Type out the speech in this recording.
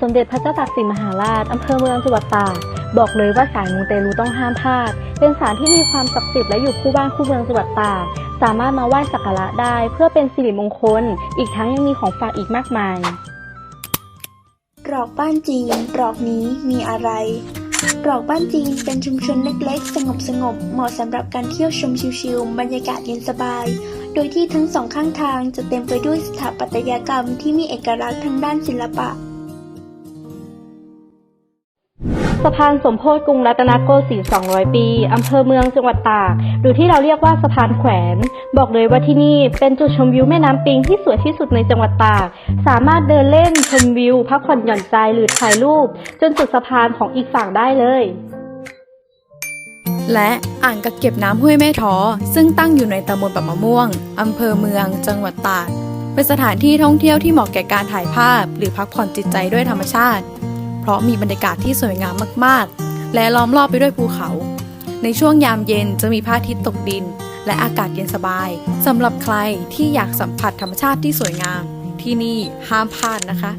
สมเด็จพระเจ้าตากสินมหาราชอำเภอเมืองจังหวัดตากบอกเลยว่าสายมูเตลูต้องห้ามพลาด เป็นสานที่มีความศักดิ์สิทธิ์และอยู่คู่บ้านคู่เมืองจังหวัดตากสามารถมาไหว้สักการะได้ เพื่อเป็นสิริมงคล อีกทั้งยังมีของฝากอีกมากมายตรอกบ้านจีนตรอกนี้มีอะไรตรอกบ้านจีนเป็นชุมชนเล็กๆ สงบๆเหมาะสำหรับการเที่ยวชมชิลๆบรรยากาศเย็นสบาย โดยที่ทั้งสองข้างทางจะเต็มไปด้วยสถาปัตยกรรมที่มีเอกลักษณ์ทางด้านศิลปะ สะพานสมโพธิกรุงรัตนโกสินทร์ 200 ปี อำเภอเมืองจังหวัดตาก หรือที่เราเรียกว่าสะพานแขวน บอกเลยว่าที่นี่เป็นจุดชมวิวแม่น้ำปิงที่สวยที่สุดในจังหวัดตาก สามารถเดินเล่นชมวิว พักผ่อนหย่อนใจหรือถ่ายรูป จนสุดสะพานของอีกฝั่งได้เลย และอ่างกักเก็บน้ำห้วยแม่ท้อ ซึ่งตั้งอยู่ในตำบลปะมะม่วง อำเภอเมือง จังหวัดตาก เป็นสถานที่ท่องเที่ยวที่เหมาะแก่การถ่ายภาพ หรือพักผ่อนจิตใจด้วยธรรมชาติ เพราะมีบรรยากาศที่สวยงามมากๆ และล้อมรอบไปด้วยภูเขา ในช่วงยามเย็นจะมีพระอาทิตย์ตกดิน และอากาศเย็นสบายสำหรับใครที่อยากสัมผัสธรรมชาติที่สวยงาม ที่นี่ห้ามพลาดนะคะ